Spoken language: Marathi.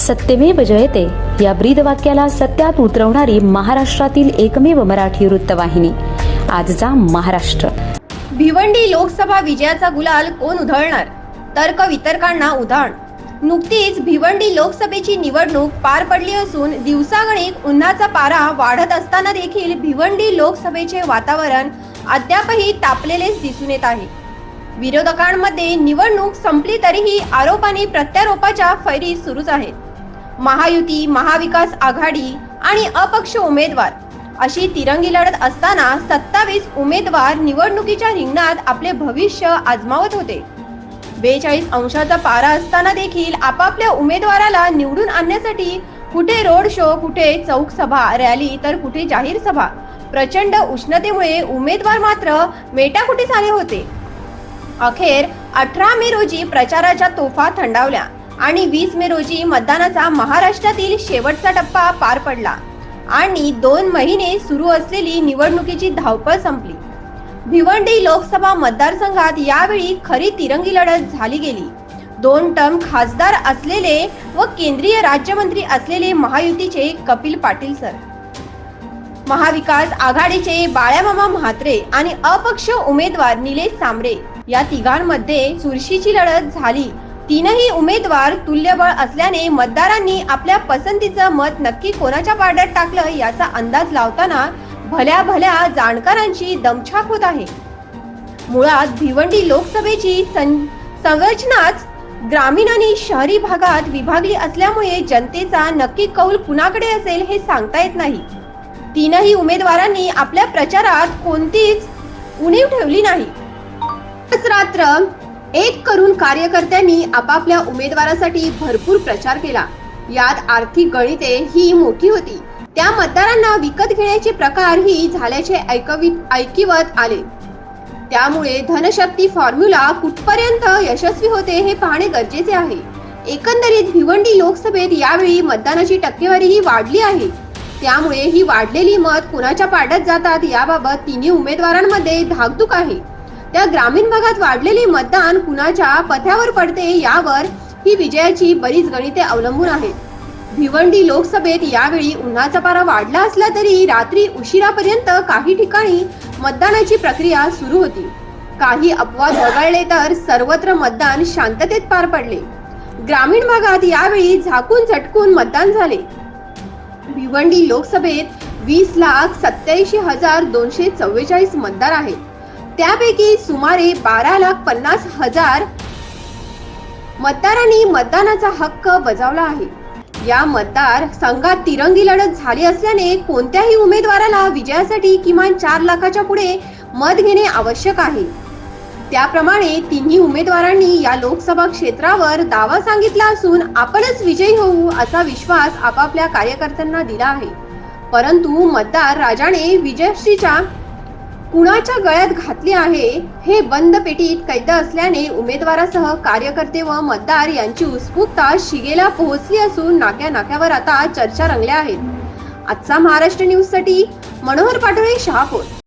सत्यमेव जयते. या ब्रीद वाक्याला सत्यात उतरवणारी महाराष्ट्रातील एकमेव मराठी वृत्तवाहिनी. आजचा महाराष्ट्र. भिवंडी लोकसभा विजयाचा गुलाल कोण उधळणार? तर्क वितर्कांना उधाण. नुकतीच भिवंडी लोकसभेची निवडणूक पार पडली असून दिवसागणिक उन्हाचा पारा वाढत असताना देखील भिवंडी लोकसभेचे वातावरण अद्यापही तापलेलेच दिसून येत आहे. विरोधकांमध्ये निवडणूक संपली तरीही आरोप आणि प्रत्यारोपाच्या फैरी सुरूच आहेत. महायुती महाविकास आघाडी आणि अपक्ष उमेदवार. अशी तिरंगी लढत असताना सत्तावीस उमेदवार निवडणुकीच्या रिंगणात आपले भविष्य आजमावत होते. बेचाळीस अंशाचा पारा असताना देखील आपापल्या उमेदवाराला निवडून आणण्यासाठी कुठे रोड शो कुठे चौक सभा रॅली तर कुठे जाहीर सभा प्रचंड उष्णतेमुळे उमेदवार मात्र मेटाकुटी झाले होते. अखेर अठरा मे रोजी प्रचाराच्या तोफा थंडावल्या. आणि वीस मे रोजी मतदानाचा महाराष्ट्रातील शेवटचा टप्पा पार पडला. आणि दोन महिने सुरू असलेली निवडणुकीची धावपळ संपली. भिवंडी लोकसभा मतदारसंघात यावेळी खरी तिरंगी लढत झाली गेली. दोन टर्म खासदार असलेले व केंद्रीय राज्यमंत्री असलेले महायुतीचे कपिल पाटील सर. महाविकास आघाडीचे बाळ्यामामा म्हात्रे आणि अपक्ष उमेदवार निलेश सांबरे या तिघांमध्ये चुरशीची लढत झाली तीनही उमेदवार तुल्यबळ असल्याने मतदारांनी आपल्या पसंतीचं मत नक्की कोणाच्या पारड्यात टाकलं याचा अंदाज लावताना भल्या भल्या जाणकारांची दमछाक होत आहे. मुळात भिवंडी लोकसभेची सं- संरचनाच ग्रामीण आणि शहरी भागात विभागली असल्यामुळे जनतेचा नक्की कौल कुणाकडे असेल हे सांगता येत नाही. तीनही उमेदवारांनी आपल्या प्रचारात कोणतीच उणीव ठेवली नाही. रात्र एक करून कार्यकर्त्यांनी आपापल्या उमेदवारासाठी भरपूर प्रचार केला. यात आर्थिक गणिते ही मोठी होती. त्या मतदारांना विकत घेण्याचे प्रकार ही झाल्याचे ऐकवी ऐकिवत आले. त्यामुळे धनशक्ती फॉर्म्युला कुठपर्यंत यशस्वी होते हे पाहणे गरजेचे आहे. एकंदरीत भिवंडी लोकसभेत यावेळी मतदानाची टक्केवारी ही वाढली आहे. त्यामुळे ही वाढलेली मत कुणाच्या पाड्यात जातात याबाबत तिन्ही उमेदवारांमध्ये धाकधूक आहे. त्या ग्रामीण भागात वाढलेले मतदान कुणाच्या पथ्यावर पडते यावर ही विजयाची बरीच गणिते अवलंबून आहेत. भिवंडी लोकसभेत यावेळी उन्हाचा पारा वाढला असला तरी रात्री उशिरापर्यंत काही ठिकाणी मतदानाची प्रक्रिया सुरू होती. काही अपवाद वगळले तर सर्वत्र मतदान शांततेत पार पडले. ग्रामीण भागात यावेळी झाकून झटकून मतदान झाले. भिवंडी लोकसभेत वीस लाख सत्याऐंशी हजार दोनशे चव्वेचाळीस मतदार आहेत. त्यापैकी सुमारे बारा लाख पन्नास हजार मतदारांनी मतदानाचा हक्क बजावला आहे. या मतदार संघात तिरंगी लढत झाली असल्याने कोणत्याही उमेदवाराला विजयासाठी किमान चार लाखाच्या पुढे मत घेणे आवश्यक आहे. त्याप्रमाणे तिन्ही उमेदवारांनी या लोकसभा क्षेत्रावर दावा सांगितला असून आपणच विजयी होऊ असा विश्वास आपापल्या कार्यकर्त्यांना दिला आहे. परंतु मतदार राजाने विजयश्रीच्या कुणाच्या गळ्यात घातली आहे हे बंद पेटीत कैद असल्याने उमेदवारासह कार्यकर्ते व मतदार यांची उत्सुकता शिगेला पोहोचली असून नाक्या नाक्यावर आता चर्चा रंगल्या आहेत. आजचा महाराष्ट्र न्यूजसाठी मनोहर पाटोळे शहापूर.